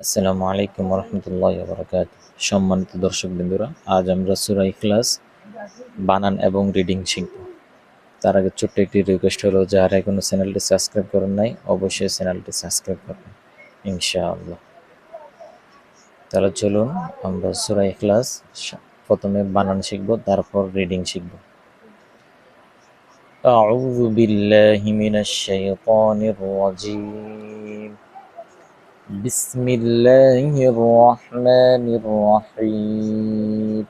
আসসালামু আলাইকুম রহমতুল্লাহ বরকাত সম্মানিত দর্শক বিন্দুরা আজ আমরা সুরা ইখলাস বানান এবং রিডিং শিখব তার আগে ছোট্ট একটি রিকোয়েস্ট হলো যারা এখনো চ্যানেলটি সাবস্ক্রাইব করেন নাই অবশ্যই চ্যানেলটি সাবস্ক্রাইব করবেন ইনশাআল্লাহ তাহলে চলুন আমরা সুরা ইখলাস স- প্রথমে বানান শিখব তারপর রিডিং শিখব أعوذ بالله من الشيطان الرجيم بسم الله الرحمن الرحيم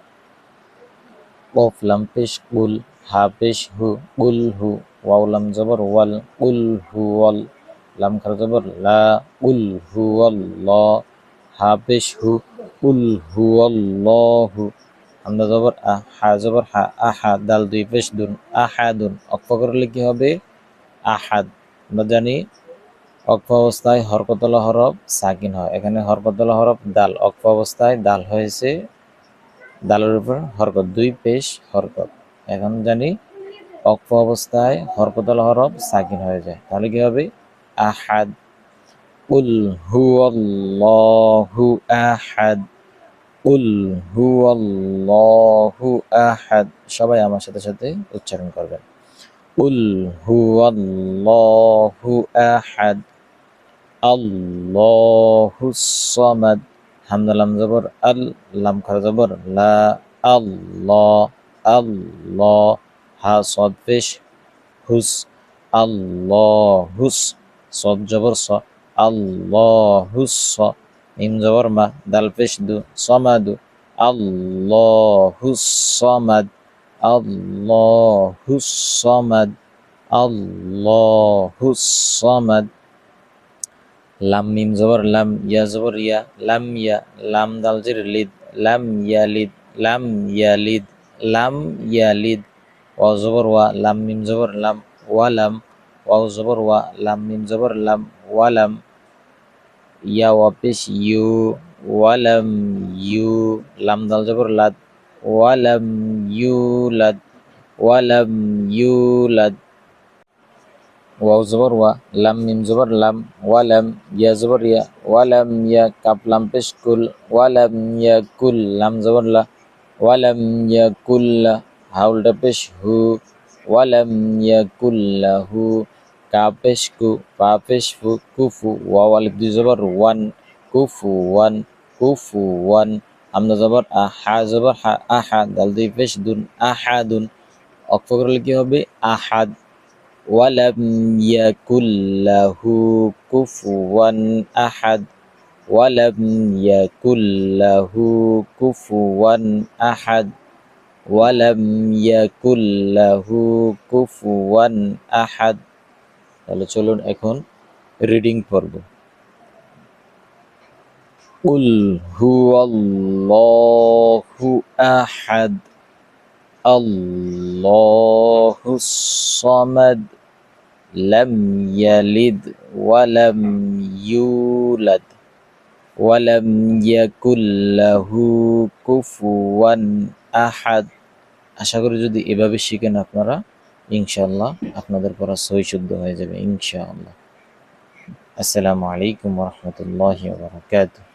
قف لم পেশ কুল হা পেশ হু কুল হু ওয়াও লাম জবর ওয়াল কুল হু ওয়াল লাম খার জবর লা কুল হু আল্লাহ হা পেশ হু কুল হু আল্লাহু আমরা জবর আ হা জবর হা আহা দাল দুই পেশ দুন আহাদুন অক্ষ করলে কি হবে আহাদ আমরা জানি অক্ষ অবস্থায় হরকতলা হরফ সাকিন হয়। এখানে হরকতলা হরফ দাল, অক্ষ অবস্থায় দাল হয়েছে। দালের উপর হরকত, দুই পেশ হরকত। এখন জানি অক্ষ অবস্থায় হরকতলা হরফ সাকিন হয়ে যায়। তাহলে কি হবে? আহাদ, উল হু আল্লাহু আহাদ, উল হু আল্লাহু আহাদ। সবাই আমার সাথে সাথে উচ্চারণ করবেন। উল হু আহাদ। আল্লাহু সামাদ। হামদা লাম জবর, আল লাম খারা জবর, লা আল্লাহ আল্লাহ, হা সদ পেশ, হুস, আল্লাহুস, সদ জবর, স, আল্লাহুস মিম জবর, মা, দাল পেশ, দু, সমাদু, আল্লাহুস সামাদ আল্লাহুস সামাদ আল্লাহুস সামাদ। লাম মিম জবর লাম ইয়া জবর ইয়া লাম ইয়া লাম দাল জির লিদ লাম ইয়ালিদ লাম ইয়ালিদ লাম ইয়ালিদ ওয়া জবর ওয়া লাম মিম জবর লাম ওয়া লাম ওয়াও জবর ওয়া লাম মিম জবর লাম ওয়া লাম ইয়া ওয়া পেশ ইউ ওয়া লাম ইউ লাম দাল জবর লাদ ওয়া লাম ইউলাদ ওয়া লাম ইউলাদ ওয়াও জবর ওয়া লাম মিম জবর লাম ওয়া লাম ইয়া জবর ইয়া ওয়া লাম ইয়া কাপ লাম পেশ কুল ওয়া লাম ইয়া কুল লাম জবর লা ওয়া লাম ইয়া কুল্লা হাউলটা পেশ হু ওয়া লাম ইয়া কুল্লাহু কা পেশ কু পা পেশ ফু কুফু ওয়াও আলিফ দুই জবর ওয়ান কুফু ওয়ান কুফু ওয়ান আমরা জবর আ হা জবর হা আহা দাল দুই পেশ দুন আহাদুন অক্ষ করলে কি হবে আহাদ ولم يكن له كفوا أحد ولم يكن له كفوا أحد ولم يكن له كفوا أحد তাহলে চলুন এখন রিডিং পড়ব قل هو الله أحد الله الصمد لم يلد ولم يولد ولم يكن له كفوا أحد আশা করি যদি এভাবে শিখেন আপনারা ইনশাআল্লাহ আপনাদের পড়া সই শুদ্ধ হয়ে যাবে ইনশাআল্লাহ আসসালামু আলাইকুম রহমতুল্লাহ বারকাতুহ